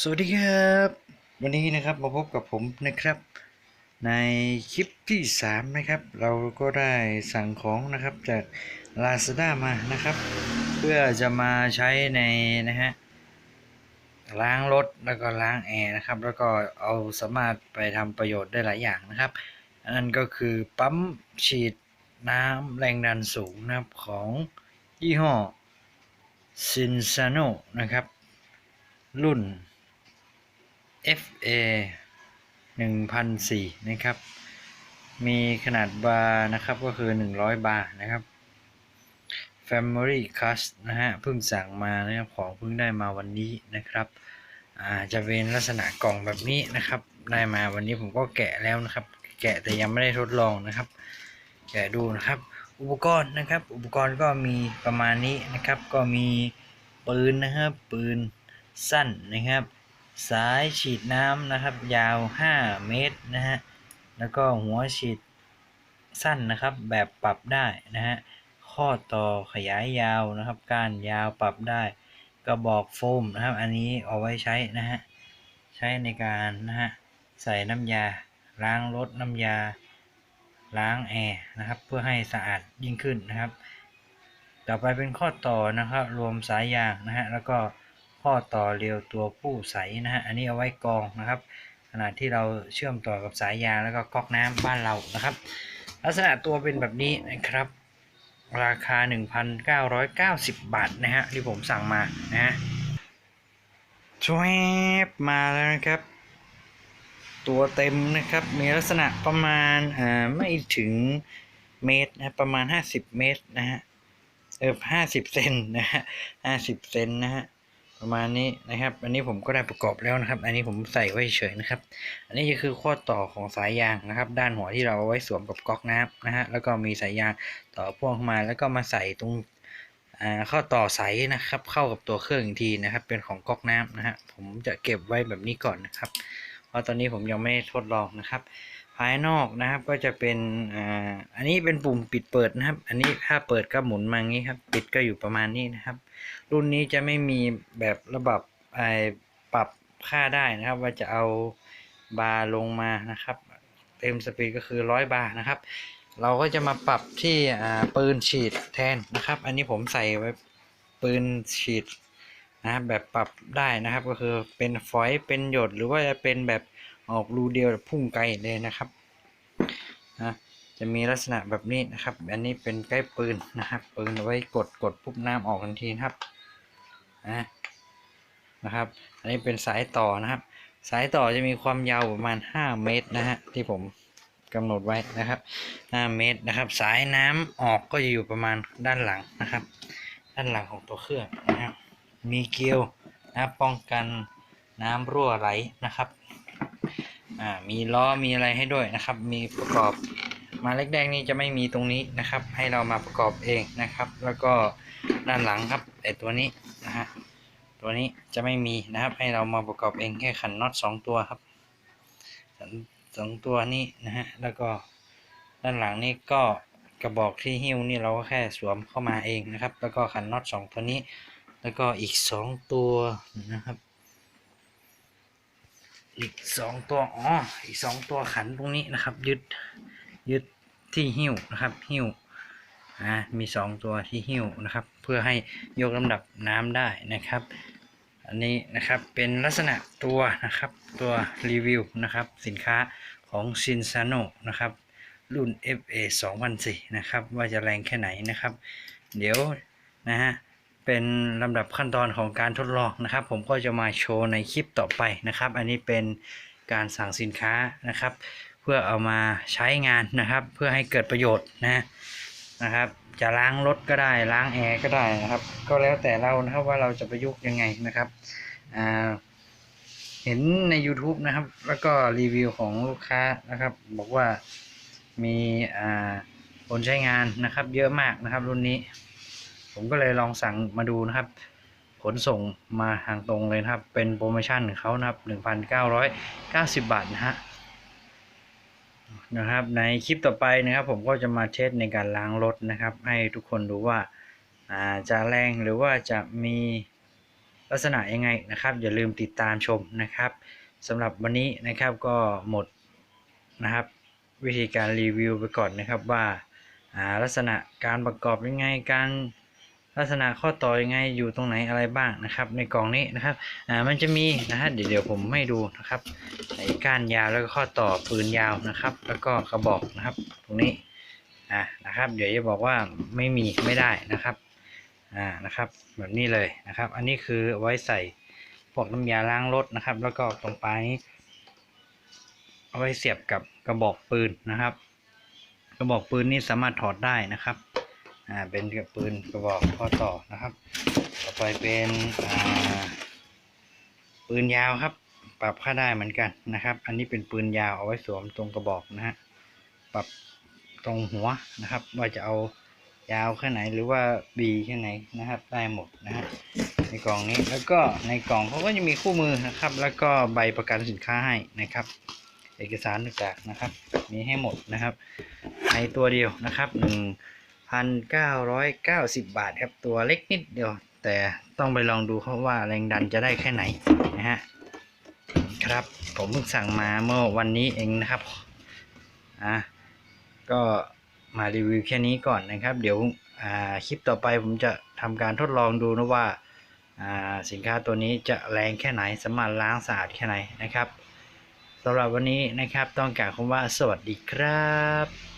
สวัสดีครับ วันนี้นะครับมาพบกับผมนะครับ ในคลิปที่ 3 นะครับ เราก็ได้สั่งของนะครับจาก Lazada มานะครับ เพื่อจะมาใช้ในนะฮะล้างรถแล้วก็ล้างแอร์นะครับ แล้วก็เอาสามารถไปทำประโยชน์ได้หลายอย่างนะครับอันนั้นก็คือปั๊มฉีดน้ำแรงดันสูงนะครับของยี่ห้อซินซาโนนะครับ รุ่น FA 1004นะครับ มีขนาดบาร์นะครับก็คือ 100 บาร์นะครับ Family Cast นะฮะเพิ่งสั่งมานะครับของเพิ่งได้มาวันนี้นะครับจะเป็นลักษณะกล่องแบบนี้นะครับ ได้มาวันนี้ผมก็แกะแล้วนะครับ แกะแต่ยังไม่ได้ทดลองนะครับ แกะดูนะครับ อุปกรณ์นะครับ อุปกรณ์ก็มีประมาณนี้นะครับ ก็มีปืนนะครับ ปืนสั้นนะครับ สายฉีดน้ำนะครับ ยาว 5 เมตรนะฮะแล้วก็หัวฉีดสั้นนะครับ แบบปรับได้นะฮะข้อต่อขยายยาวนะครับก้านยาวปรับได้กระบอกโฟมนะครับ อันนี้เอาไว้ใช้นะฮะใช้ในการนะฮะใส่น้ำยาล้างรถน้ำยาล้างแอร์นะครับ เพื่อให้สะอาดยิ่งขึ้นนะครับ ต่อไปเป็นข้อต่อนะครับ รวมสายยางนะฮะแล้วก็ ข้อต่อเรียวตัวผู้ใสนะฮะ อันนี้เอาไว้กองนะครับขณะที่เราเชื่อมต่อกับสายยางแล้วก็ก๊อกน้ำบ้านเรานะครับ ลักษณะตัวเป็นแบบนี้นะครับ ราคา 1,990 บาทนะฮะที่ผมสั่งมานะฮะชวบมาแล้วนะครับ ตัวเต็มนะครับมีลักษณะประมาณอ่าไม่ถึงเมตรนะประมาณ 50 เมตรนะฮะเออ50เซนนะฮะ50เซนนะฮะ ประมาณนี้นะครับ อันนี้ผมก็ได้ประกอบแล้วนะครับ อันนี้ผมใส่ไว้เฉยนะครับ อันนี้ก็คือข้อต่อของสายยางนะครับ ด้านหัวที่เราเอาไว้สวมกับก๊อกน้ำนะฮะ แล้วก็มีสายยางต่อพ่วงมา แล้วก็มาใส่ตรงข้อต่อสายนะครับ เข้ากับตัวเครื่องอีกทีนะครับ เป็นของก๊อกน้ำนะฮะ ผมจะเก็บไว้แบบนี้ก่อนนะครับ เพราะตอนนี้ผมยังไม่ทดลองนะครับ ภายนอกนะครับก็จะเป็นอ่าอันนี้เป็นปุ่มปิดเปิดนะครับ อันนี้ถ้าเปิดก็หมุนมางี้ครับ ปิดก็อยู่ประมาณนี้นะครับ รุ่นนี้จะไม่มีแบบระบบไอปรับค่าได้นะครับ ว่าจะเอาบาร์ลงมานะครับ เต็มสปีดก็คือร้อยบาร์นะครับ เราก็จะมาปรับที่อ่าปืนฉีดแทนนะครับ อันนี้ผมใส่ไว้ปืนฉีดนะครับแบบปรับได้นะครับ ก็คือเป็นฝอยเป็นหยดหรือว่าจะเป็นแบบ ออกรูเดียวแบบพุ่งไกลเลยนะครับนะจะมีลักษณะแบบนี้นะครับ อันนี้เป็นใกล้ปืนนะครับปืนเอาไว้กดกดปุ๊บน้ำออกทันทีนะครับนะนะครับ อันนี้เป็นสายต่อนะครับ สายต่อจะมีความยาวประมาณ 5 เมตรนะฮะที่ผมกำหนดไว้นะครับ 5 เมตรนะครับ สายน้ำออกก็จะอยู่ประมาณด้านหลังนะครับ ด้านหลังของตัวเครื่องนะครับมีเกลียวนะป้องกันน้ำรั่วไหลนะครับ อ่ามีล้อมีอะไรให้ด้วยนะครับ มีประกอบมาเล็กแดงนี่จะไม่มีตรงนี้นะครับ ให้เรามาประกอบเองนะครับ แล้วก็ด้านหลังครับไอตัวนี้นะฮะตัวนี้จะไม่มีนะครับ ให้เรามาประกอบเองแค่ขันน็อตสองตัวครับสองตัวนี้นะฮะแล้วก็ด้านหลังนี่ก็กระบอกที่หิ้วนี่เราก็แค่สวมเข้ามาเองนะครับ แล้วก็ขันน็อตสองตัวนี้ แล้วก็อีกสองตัวนะครับ อีกสองตัวอ๋ออีกสองตัวขันตรงนี้นะครับ ยึดยึดที่หิ้วนะครับหิ้วอ่ามีสองตัวที่หิ้วนะครับ เพื่อให้ยกลำดับน้ำได้นะครับ อันนี้นะครับเป็นลักษณะตัวนะครับตัวรีวิวนะครับ สินค้าของ s i n s a n o นะครับรุ่น FA 2004นะครับ ว่าจะแรงแค่ไหนนะครับ เดี๋ยวนะฮะ เป็นลำดับขั้นตอนของการทดลองนะครับ ผมก็จะมาโชว์ในคลิปต่อไปนะครับ อันนี้เป็นการสั่งสินค้านะครับ เพื่อเอามาใช้งานนะครับ เพื่อให้เกิดประโยชน์นะนะครับ จะล้างรถก็ได้ล้างแอร์ก็ได้นะครับ ก็แล้วแต่เรานะครับว่าเราจะประยุกต์ยังไงนะครับอ่าเห็นใน YouTube นะครับ แล้วก็รีวิวของลูกค้านะครับ บอกว่ามีอ่าคนใช้งานนะครับ เยอะมากนะครับรุ่นนี้ ผมก็เลยลองสั่งมาดูนะครับ ขนส่งมาทางตรงเลยนะครับ เป็นโปรโมชั่นของเขานะครับ1,990 บาทนะฮะนะครับ ในคลิปต่อไปนะครับ ผมก็จะมาเทสในการล้างรถนะครับ ให้ทุกคนดูว่าอาจะแรงหรือว่าจะมีลักษณะยังไงนะครับ อย่าลืมติดตามชมนะครับสำหรับวันนี้นะครับก็หมดนะครับ วิธีการรีวิวไปก่อนนะครับว่าลักษณะการประกอบยังไงการ ลักษณะข้อต่อยังไงอยู่ตรงไหนอะไรบ้างนะครับ ในกล่องนี้นะครับอ่ามันจะมีนะฮะเดี๋ยวเดี๋ยวผมให้ดูนะครับไอ้ก้านยาวแล้วก็ข้อต่อปืนยาวนะครับ แล้วก็กระบอกนะครับ ตรงนี้อ่านะครับ เดี๋ยวจะบอกว่าไม่มีไม่ได้นะครับอ่านะครับ แบบนี้เลยนะครับ อันนี้คือไว้ใส่พวกน้ำยาล้างรถนะครับ แล้วก็ตรงปลายนี้เอาไว้เสียบกับกระบอกปืนนะครับ กระบอกปืนนี่สามารถถอดได้นะครับ อ่าเป็นกับปืนกระบอกข้อต่อนะครับ ต่อไปเป็นอ่าปืนยาวครับ ปรับค่าได้เหมือนกันนะครับ อันนี้เป็นปืนยาวเอาไว้สวมตรงกระบอกนะฮะปรับตรงหัวนะครับ ว่าจะเอายาวแค่ไหนหรือว่าบีแค่ไหนนะครับ ได้หมดนะฮะในกล่องนี้แล้วก็ในกล่องเขาก็จะมีคู่มือนะครับ แล้วก็ใบประกันสินค้าให้นะครับ เอกสารต่างๆนะครับ มีให้หมดนะครับ ในตัวเดียวนะครับหนึ่ง พันเก้าร้อยเก้าสิบบาทครับ ตัวเล็กนิดเดียว แต่ต้องไปลองดูเขาว่าแรงดันจะได้แค่ไหนนะฮะครับผมเพิ่งสั่งมาเมื่อวันนี้เองนะครับอะก็มารีวิวแค่นี้ก่อนนะครับ เดี๋ยวคลิปต่อไปผมจะทำการทดลองดูนะว่าอ่าสินค้าตัวนี้จะแรงแค่ไหนสามารถล้างสะอาดแค่ไหนนะครับสำหรับวันนี้นะครับต้องกล่าวคำว่าสวัสดีครับ